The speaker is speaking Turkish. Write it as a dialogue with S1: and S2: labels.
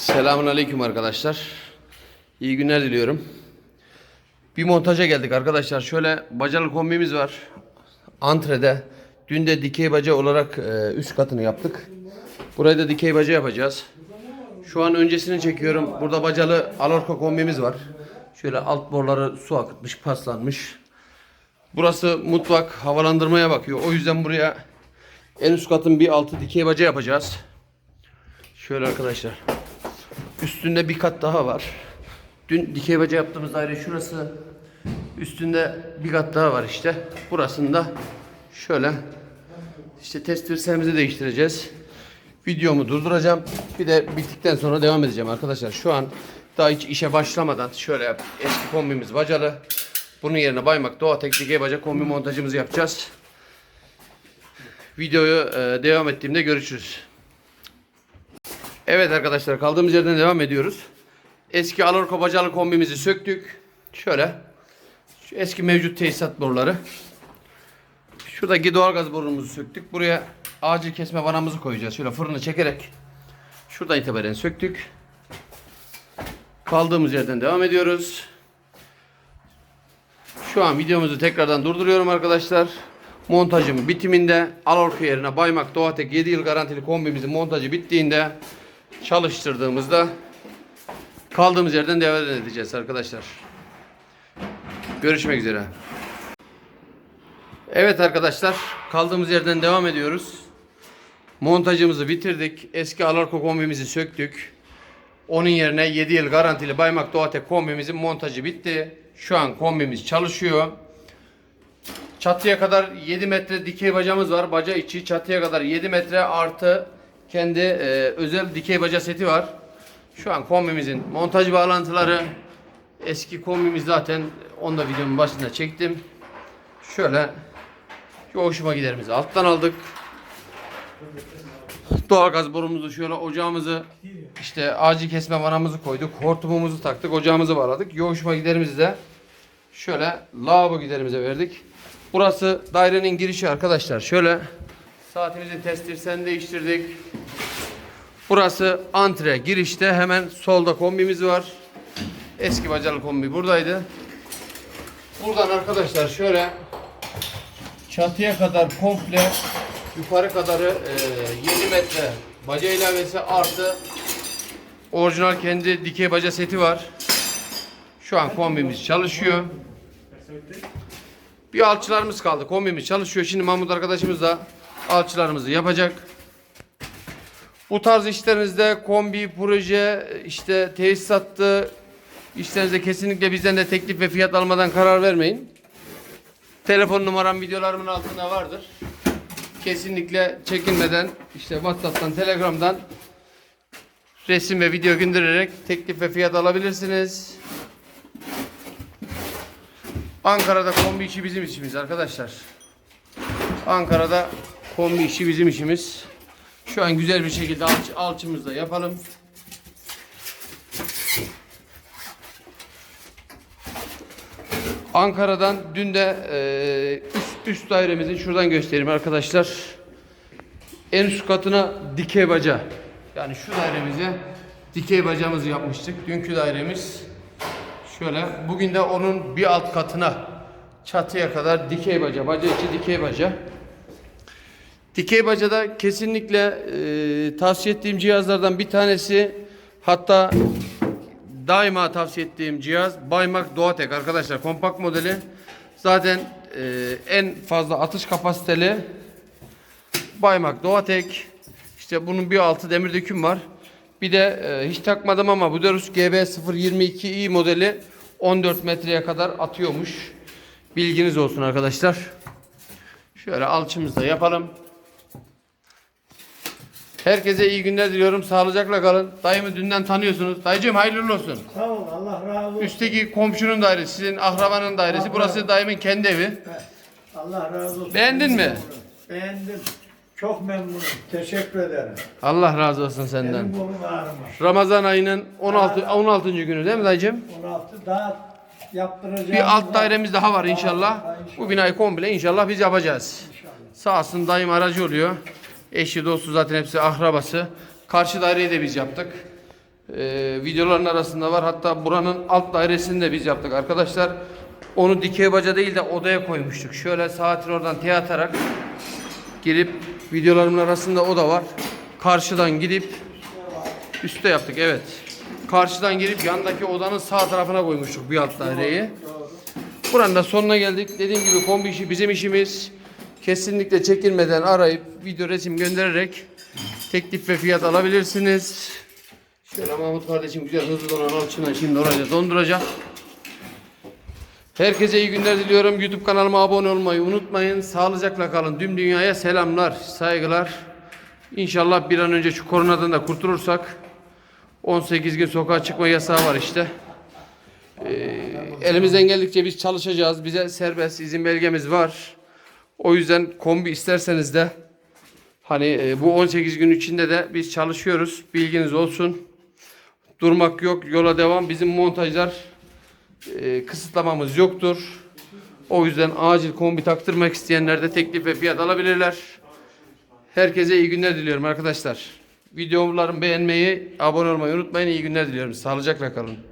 S1: Selamun Aleyküm arkadaşlar. İyi günler diliyorum. Bir montaja geldik arkadaşlar. Şöyle bacalı kombimiz var. Antrede. Dün de dikey baca olarak e, üst katını yaptık. Burayı da dikey baca yapacağız. Şu an öncesini çekiyorum. Burada bacalı alorka kombimiz var. Şöyle alt borları su akıtmış, paslanmış. Burası mutfak, havalandırmaya bakıyor. O yüzden buraya en üst katın bir altı dikey baca yapacağız. Şöyle arkadaşlar. Üstünde bir kat daha var. Dün dikey baca yaptığımız daire şurası. Üstünde bir kat daha var işte. Burasında şöyle işte test dirseğimizi değiştireceğiz. Videomu durduracağım. Bir de bittikten sonra devam edeceğim arkadaşlar. Şu an daha hiç işe başlamadan şöyle eski kombimiz bacalı. Bunun yerine Baymak Doğa Tek dikey baca kombi montajımızı yapacağız. Videoyu e, devam ettiğimde görüşürüz. Evet arkadaşlar kaldığımız yerden devam ediyoruz. Eski Alorko bacalı kombimizi söktük. Şöyle. Şu eski mevcut tesisat boruları. Şuradaki doğalgaz borumuzu söktük. Buraya acil kesme vanamızı koyacağız. Şöyle fırını çekerek şuradan itibaren söktük. Kaldığımız yerden devam ediyoruz. Şu an videomuzu tekrardan durduruyorum arkadaşlar. Montajım bitiminde Alorko yerine Baymak Doğatek 7 yıl garantili kombimizin montajı bittiğinde çalıştırdığımızda kaldığımız yerden devam edeceğiz arkadaşlar. Görüşmek üzere. Evet arkadaşlar kaldığımız yerden devam ediyoruz. Montajımızı bitirdik. Eski Alarko kombimizi söktük. Onun yerine 7 yıl garantili Baymak Doğatek kombimizin montajı bitti. Şu an kombimiz çalışıyor. Çatıya kadar 7 metre dikey bacamız var. Baca içi çatıya kadar 7 metre artı kendi e, özel dikey baca seti var. Şu an kombimizin montaj bağlantıları eski kombimiz zaten onu da videonun başında çektim. Şöyle şu hoşuma giderimizi alttan aldık. Doğalgaz borumuzu şöyle ocağımızı işte acil kesme vanamızı koyduk. Hortumumuzu taktık. Ocağımızı bağladık. Yoğuşma giderimizi de şöyle lavabo giderimize verdik. Burası dairenin girişi arkadaşlar. Şöyle saatimizi test dirseğini değiştirdik. Burası antre girişte hemen solda kombimiz var. Eski bacalı kombi buradaydı. Buradan arkadaşlar şöyle çatıya kadar komple yukarı kadarı e, 7 metre baca ilavesi artı orijinal kendi dikey baca seti var. Şu an kombimiz çalışıyor. Bir alçılarımız kaldı. Kombimiz çalışıyor. Şimdi Mahmut arkadaşımız da alçılarımızı yapacak. Bu tarz işlerinizde kombi, proje, işte tesisattı işlerinizde kesinlikle bizden de teklif ve fiyat almadan karar vermeyin. Telefon numaram videolarımın altında vardır. Kesinlikle çekinmeden işte WhatsApp'tan, Telegram'dan resim ve video göndererek teklif ve fiyat alabilirsiniz. Ankara'da kombi işi bizim işimiz arkadaşlar. Ankara'da kombi işi bizim işimiz. Şu an güzel bir şekilde alç, alçımızda yapalım. Ankara'dan dün de e, üst, üst dairemizin şuradan göstereyim arkadaşlar. En üst katına dikey baca. Yani şu dairemize dikey bacamızı yapmıştık. Dünkü dairemiz şöyle. Bugün de onun bir alt katına çatıya kadar dikey baca. Baca içi dikey baca. Dikey bacada kesinlikle e, tavsiye ettiğim cihazlardan bir tanesi hatta daima tavsiye ettiğim cihaz Baymak Doğatek. Arkadaşlar kompakt modeli. Zaten e, en fazla atış kapasiteli Baymak Doğatek. İşte bunun bir altı demir döküm var. Bir de e, hiç takmadım ama Buderus GB022i modeli 14 metreye kadar atıyormuş. Bilginiz olsun arkadaşlar. Şöyle alçımızı da yapalım Herkese iyi günler diliyorum. Sağlıcakla kalın. Dayımı dünden tanıyorsunuz. Dayıcığım hayırlı olsun.
S2: Sağ ol Allah razı olsun.
S1: Üstteki komşunun dairesi, sizin akrabanın dairesi. Burası dayımın kendi evi.
S2: Allah razı olsun.
S1: Beğendin mi?
S2: Beğendim. Çok memnunum. Teşekkür ederim.
S1: Allah razı olsun senden.
S2: Benim kolum ağrımış.
S1: Ramazan ayının 16 16. günü değil mi dayıcığım?
S2: 16 daha yaptıracağım.
S1: Bir alt dairemiz daha var inşallah. Bu binayı komple inşallah biz yapacağız. Sağ olsun dayım aracı oluyor. Eşi dostu zaten hepsi akrabası. Karşı daireyi de biz yaptık. e, videoların arasında var. Hatta buranın alt dairesini de biz yaptık arkadaşlar. Onu dikey baca değil de odaya koymuştuk. Şöyle saatini oradan T atarak girip videolarımın arasında o da var. Karşıdan gidip üstte yaptık evet. Karşıdan girip yandaki odanın sağ tarafına koymuştuk bir alt daireyi. Buranın da sonuna geldik. Dediğim gibi kombi işi bizim işimiz. Kesinlikle çekinmeden arayıp video resim göndererek teklif ve fiyat alabilirsiniz. Şöyle Mahmut kardeşim güzel hızlı donan alçından şimdi orayı donduracak. Herkese iyi günler diliyorum. YouTube kanalıma abone olmayı unutmayın. Sağlıcakla kalın. Tüm dünyaya selamlar, saygılar. İnşallah bir an önce şu koronadan da kurtulursak 18 gün sokağa çıkma yasağı var işte. Ee, elimizden geldikçe biz çalışacağız. Bize serbest izin belgemiz var. O yüzden kombi isterseniz de hani e, bu 18 gün içinde de biz çalışıyoruz. Bilginiz olsun. Durmak yok. Yola devam. Bizim montajlar e, kısıtlamamız yoktur. O yüzden acil kombi taktırmak isteyenler de teklif ve fiyat alabilirler. Herkese iyi günler diliyorum arkadaşlar. Videolarımı beğenmeyi, abone olmayı unutmayın. İyi günler diliyorum. Sağlıcakla kalın.